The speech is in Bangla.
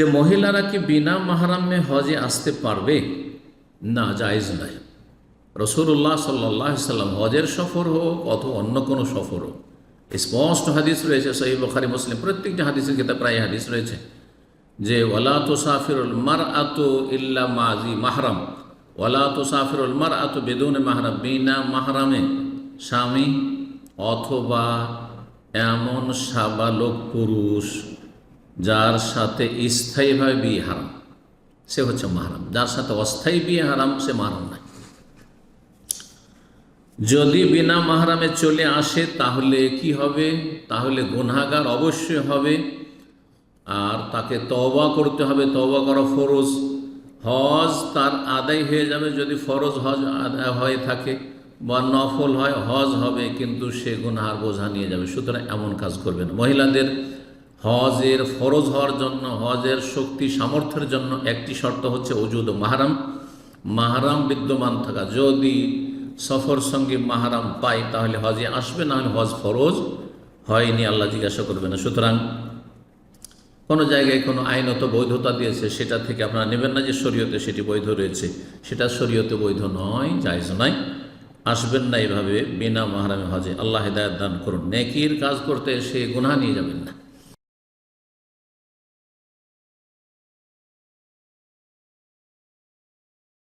যে মহিলারা কি বিনা মাহারামে হজে আসতে পারবে? না, জায়েজ নয় রসুল্লাহ সাল্লাহ সাল্লাম হজের সফর হোক অথবা অন্য কোনো সফর হোক, স্পষ্ট হাদিস রয়েছে সহি বখারি, মুসলিম, প্রত্যেকটা হাদিসের ক্ষেত্রে প্রায় হাদিস রয়েছে যে, ওয়ালা তুসাফিরুল মার আতো ইল্লা মাজি মাহরাম। ওয়ালা তুসাফিরুল মার আতো বেদুন মাহরাম। বিনা মাহরামে স্বামী অথবা এমন সাবালক পুরুষ যার সাথে স্থায়ীভাবে বিয়ে হারাম। সে হচ্ছে মাহারাম। যার সাথে অস্থায়ী বিয়ে হারাম, সে মাহারাম নাই যদি বিনা মাহারামে চলে আসে, তাহলে কি হবে? তাহলে গুনাগার অবশ্যই হবে। আর তাকে তওবা করতে হবে। তওবা করা ফরজ। হজ তার আদায় হয়ে যাবে যদি ফরজ হজ আদায় হয়ে থাকে বা নফল হয়, হজ হবে, কিন্তু সে গুনাহার বোঝা নিয়ে যাবে। সুতরাং এমন কাজ করবে না। মহিলাদের হজের ফরজ হওয়ার জন্য, হজের শক্তি, সামর্থ্যের জন্য একটি শর্ত হচ্ছে অজুদ মাহারাম। মাহারাম বিদ্যমান থাকা। যদি সফর সঙ্গে মাহারাম পাই তাহলে হজে আসবে, না হলে হজ ফরজ হয়নি, আল্লাহ জিজ্ঞাসা করবে না। সুতরাং কোনো জায়গায় কোনো আইনত বৈধতা দিয়েছে, সেটা থেকে আপনারা নেবেন না যে শরীয়তে সেটি বৈধ রয়েছে। সেটা শরীয়তে বৈধ নয়, জায়জ নয়। আসবেন না এভাবে, বিনা মাহারামে হজে। আল্লাহ হেদায়ত দান করুন। নেকির কাজ করতে সে গুনাহ নিয়ে যাবেন না।